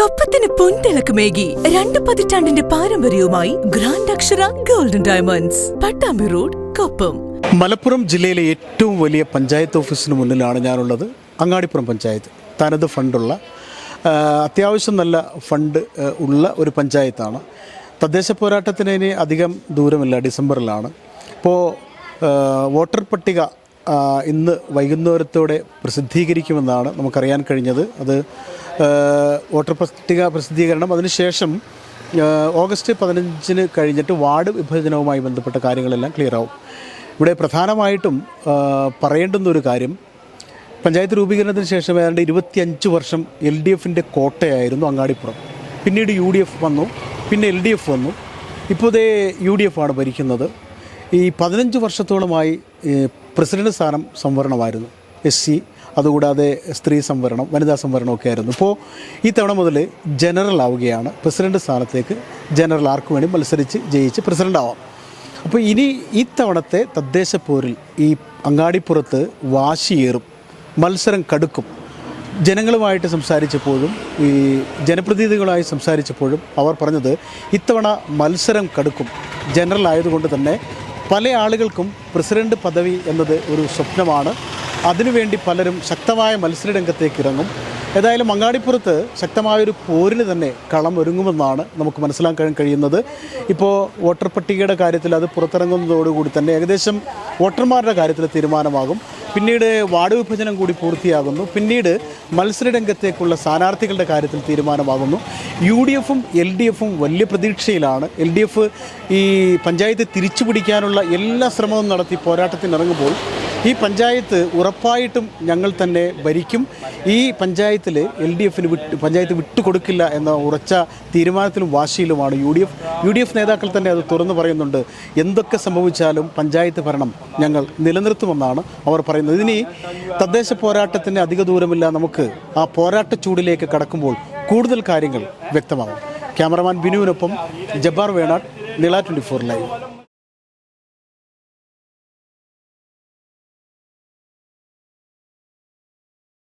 കൊപ്പത്തിന് പൊൻതിളക്കമേകി രണ്ട് പതിറ്റാണ്ടിന്റെ പാരമ്പര്യവുമായി grand Akshara golden diamonds Pattambi road Koppam. Malappuram ജില്ലയിലെ ഏറ്റവും വലിയ പഞ്ചായത്ത് ഓഫീസിന് മുന്നിലാണ് ഞാനുള്ളത്. അങ്ങാടിപ്പുറം പഞ്ചായത്ത്. തനത് ഫണ്ടുള്ള അത്യാവശ്യം നല്ല ഫണ്ട് ഉള്ള ഒരു പഞ്ചായത്താണ്. തദ്ദേശ പോരാട്ടത്തിന് ഇനി അധികം ദൂരമില്ല ഡിസംബറിലാണ്. ഇപ്പോൾ വോട്ടർ പട്ടിക ഇന്ന് വൈകുന്നേരത്തോടെ പ്രസിദ്ധീകരിക്കുമെന്നാണ് നമുക്കറിയാൻ കഴിഞ്ഞത്. അത് വോട്ടർ പട്ടിക പ്രസിദ്ധീകരണം. അതിനുശേഷം ഓഗസ്റ്റ് പതിനഞ്ചിന് കഴിഞ്ഞിട്ട് വാർഡ് വിഭജനവുമായി ബന്ധപ്പെട്ട കാര്യങ്ങളെല്ലാം ക്ലിയർ ആവും. ഇവിടെ പ്രധാനമായിട്ടും പറയേണ്ടുന്ന ഒരു കാര്യം പഞ്ചായത്ത് രൂപീകരണത്തിന് ശേഷം ഏതാണ്ട് ഇരുപത്തിയഞ്ച് വർഷം എൽ ഡി എഫിന്റെ കോട്ടയായിരുന്നു അങ്ങാടിപ്പുറം. പിന്നീട് യു ഡി എഫ് വന്നു പിന്നെ എൽ ഡി എഫ് വന്നു. ഇപ്പോൾ ഇതേ യു ഡി എഫ് ആണ് ഭരിക്കുന്നത്. ഈ പതിനഞ്ച് വർഷത്തോളമായി പ്രസിഡന്റ് സ്ഥാനം സംവരണമായിരുന്നു എസ് സി. അതുകൂടാതെ സ്ത്രീ സംവരണം വനിതാ സംവരണം ഒക്കെ ആയിരുന്നു. ഇപ്പോൾ ഈ തവണ മുതൽ ജനറൽ ആവുകയാണ്. പ്രസിഡന്റ് സ്ഥാനത്തേക്ക് ജനറൽ ആർക്ക് വേണ്ടി മത്സരിച്ച് ജയിച്ച് പ്രസിഡന്റ് ആവാം. അപ്പോൾ ഇനി ഈ തവണത്തെ തദ്ദേശ പോരിൽ ഈ അങ്ങാടിപ്പുറത്ത് വാശിയേറും മത്സരം കടുക്കും. ജനങ്ങളുമായിട്ട് സംസാരിച്ചപ്പോഴും ഈ ജനപ്രതിനിധികളുമായി സംസാരിച്ചപ്പോഴും അവർ പറഞ്ഞത് ഇത്തവണ മത്സരം കടുക്കും. ജനറൽ ആയതുകൊണ്ട് തന്നെ പല ആളുകൾക്കും പ്രസിഡന്റ് പദവി എന്നത് ഒരു സ്വപ്നമാണ്. അതിനുവേണ്ടി പലരും ശക്തമായ മത്സരരംഗത്തേക്ക് ഇറങ്ങും ഏതായാലും മങ്ങാടിപ്പുറത്ത് ശക്തമായൊരു പോരിന് തന്നെ കളം ഒരുങ്ങുമെന്നാണ് നമുക്ക് മനസ്സിലാക്കാൻ കഴിയുന്നത്. ഇപ്പോൾ വോട്ടർ പട്ടികയുടെ കാര്യത്തിൽ അത് പുറത്തിറങ്ങുന്നതോടുകൂടി തന്നെ ഏകദേശം വോട്ടർമാരുടെ കാര്യത്തിൽ തീരുമാനമാകും. പിന്നീട് വാർഡ് വിഭജനം കൂടി പൂർത്തിയാകുന്നു. പിന്നീട് മത്സരരംഗത്തേക്കുള്ള സ്ഥാനാർത്ഥികളുടെ കാര്യത്തിൽ തീരുമാനമാകുന്നു. യു ഡി എഫും എൽ ഡി എഫും വലിയ പ്രതീക്ഷയിലാണ്. എൽ ഡി എഫ് ഈ പഞ്ചായത്ത് തിരിച്ചു പിടിക്കാനുള്ള എല്ലാ ശ്രമവും നടത്തി പോരാട്ടത്തിനിറങ്ങുമ്പോൾ ഈ പഞ്ചായത്ത് ഉറപ്പായിട്ടും ഞങ്ങൾ തന്നെ ഭരിക്കും. ഈ പഞ്ചായത്തിൽ എൽ ഡി എഫിന് വിട്ട് പഞ്ചായത്ത് വിട്ടുകൊടുക്കില്ല എന്ന ഉറച്ച തീരുമാനത്തിലും വാശിയിലുമാണ് U D F. U D F നേതാക്കൾ തന്നെ അത് തുറന്നു പറയുന്നുണ്ട്. എന്തൊക്കെ സംഭവിച്ചാലും പഞ്ചായത്ത് ഭരണം ഞങ്ങൾ നിലനിർത്തുമെന്നാണ് അവർ പറയുന്നത്. ഇനി തദ്ദേശ പോരാട്ടത്തിന് അധിക ദൂരമില്ല നമുക്ക് ആ പോരാട്ട ചൂടിലേക്ക് കടക്കുമ്പോൾ കൂടുതൽ കാര്യങ്ങൾ വ്യക്തമാകും. Cameraman ബിനുവിനൊപ്പം Jabbar Venad Nila twenty four live.